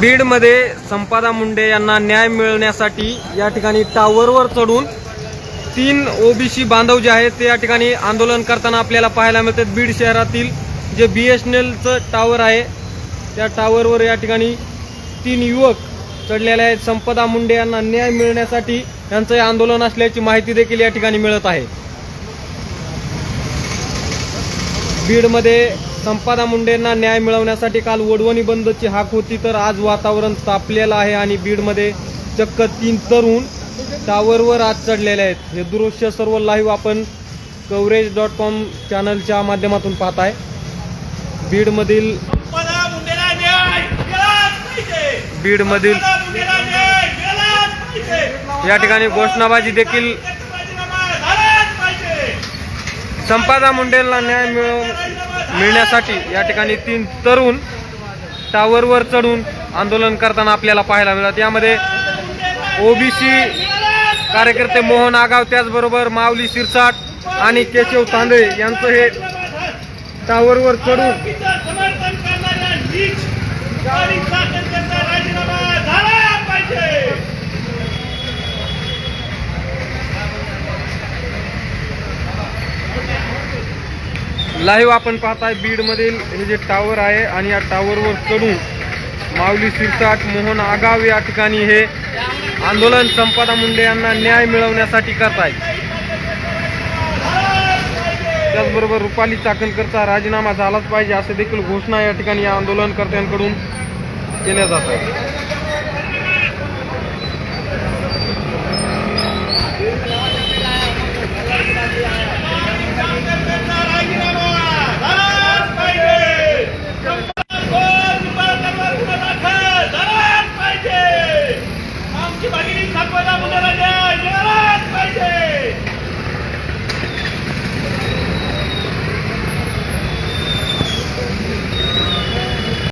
बीडमध्ये संपादा मुंडे यांना न्याय मिळण्यासाठी या ठिकाणी टावरवर चढून तीन ओबीसी बांधव जे आहेत ते या ठिकाणी आंदोलन करताना आपल्याला पाहायला मिळतात. बीड शहरातील जे बी एस एन एलचं टावर आहे त्या टावरवर या ठिकाणी तीन युवक चढलेले आहेत. संपदा मुंडे यांना न्याय मिळण्यासाठी यांचं हे आंदोलन असल्याची माहिती देखील या ठिकाणी मिळत आहे. बीडमध्ये संपादा मुंडेंना न्याय मिळवण्यासाठी काल वडवणी बंदची हाक होती तर आज वातावरण तापलेलं आहे आणि बीडमध्ये चक्क तीन तरुण टावरवर आज चढलेले आहेत. हे दृश्य सर्व लाईव्ह आपण कवरेज डॉट कॉम चॅनलच्या माध्यमातून पाहत आहे. बीडमधील बीडमधील या ठिकाणी घोषणाबाजी देखील संपादा मुंडेंना न्याय मिळव मिळण्यासाठी या ठिकाणी तीन तरुण टावरवर चढून आंदोलन करताना आपल्याला पाहायला मिळतात. यामध्ये ओबीसी कार्यकर्ते मोहन आगाव त्याचबरोबर माऊली शिरसाट आणि केशव तांदळे यांचं हे टावरवर चढून लाईव्ह आपण पाहताय बीडमधील हे जे टावर आहे आणि या टावरवर चढून माऊली सिरसाट मोहन आगाव या ठिकाणी हे आंदोलन संपादा मुंडे यांना न्याय मिळवण्यासाठी करतायत त्याचबरोबर रुपाली चाकणकरचा राजीनामा झालाच पाहिजे असे देखील घोषणा या ठिकाणी या आंदोलनकर्त्यांकडून केल्या जात आहेत.